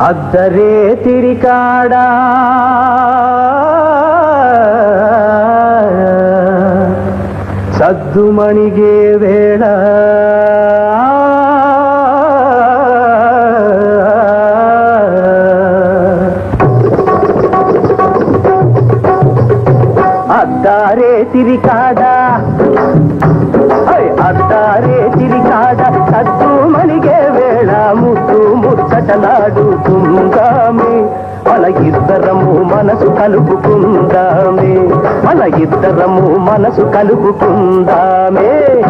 అద్దరే తిరికాడా సద్దుమణిగే వేళ అద్దారే తిరికాడా ఐ అద్దారే తిరిగాడ సత్తు మణిగే వేళ ముద్దు ముచ్చటలాడుకుందామే మన ఇద్దరము మనసు కలుపుకుందామే. మన ఇద్దరము మనసు కలుపుకుందామే.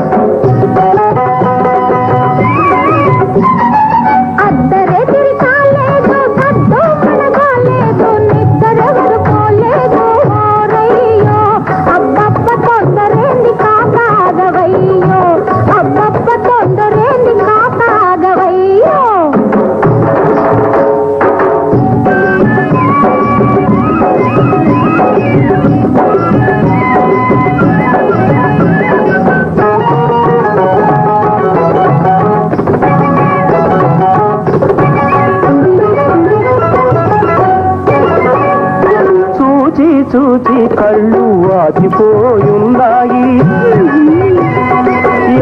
చూచి కళ్ళు వాచిపోయున్నాయి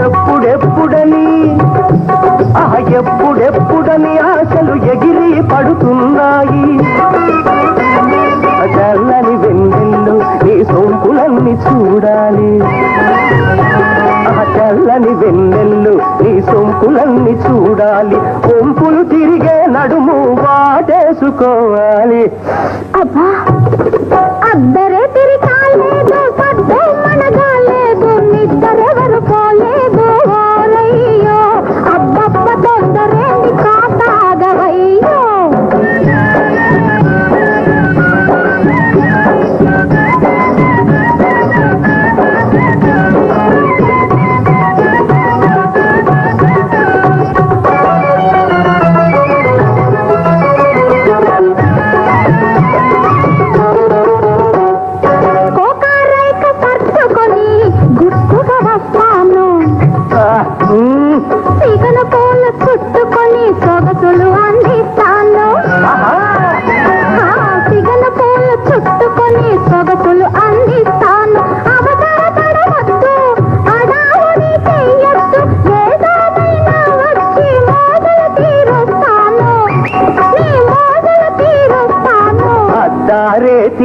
ఎప్పుడెప్పుడని ఆ ఎప్పుడెప్పుడని ఆశలు ఎగిరి పడుతున్నాయి. చల్లని వెన్నెల్లు నీ సోంపులన్నీ చూడాలి. ఆ చల్లని వెన్నెల్లు సొంపులన్నీ చూడాలి. ఒంపులు తిరిగే నడుము వాటేసుకోవాలి. అబ్బా అద్దరే తిరిగి Thank you.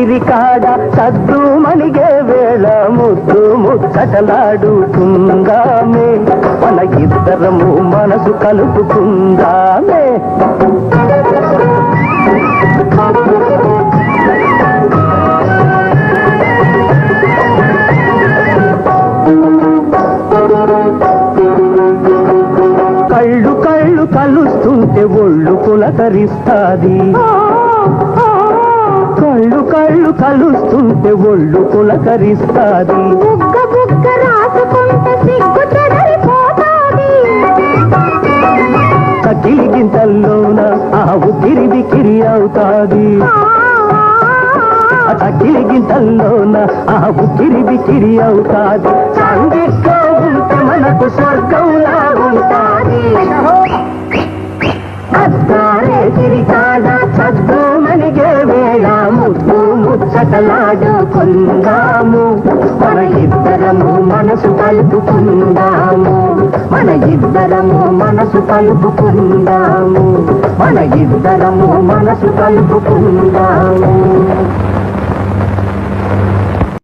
అద్దారే కాడ సద్దు మలిగే వేళ ముద్దు ముచ్చటలాడుతుందామే. మన ఇద్దరము మనసు కలుపుకుందామే. కళ్ళు కళ్ళు కలుస్తుంటే ఒళ్ళు పులకరిస్తాది. కళ్ళు కళ్ళు కలుస్తుంటే ఒళ్ళు పులకరిస్తాది. బుగ్గ బుగ్గ రాసుకుంటే సిగ్గు చెదరిపోతాది. కకిలి గింతల్లోన ఆ ఉకిరి బికిరి అవుతాది. ఆ కకిలి గింతల్లోన ఆ ఉకిరి బికిరి అవుతాది. ఉంటే మనకు స్వర్గంలా ఉంటాది. ముచ్చటలాడుకుందాము మన ఇద్దరము మనసు కలుపుకుందాము. మన ఇద్దరము మనసు కలుపుకుందాము. మన ఇద్దరము మనసు కలుపుకుందాము.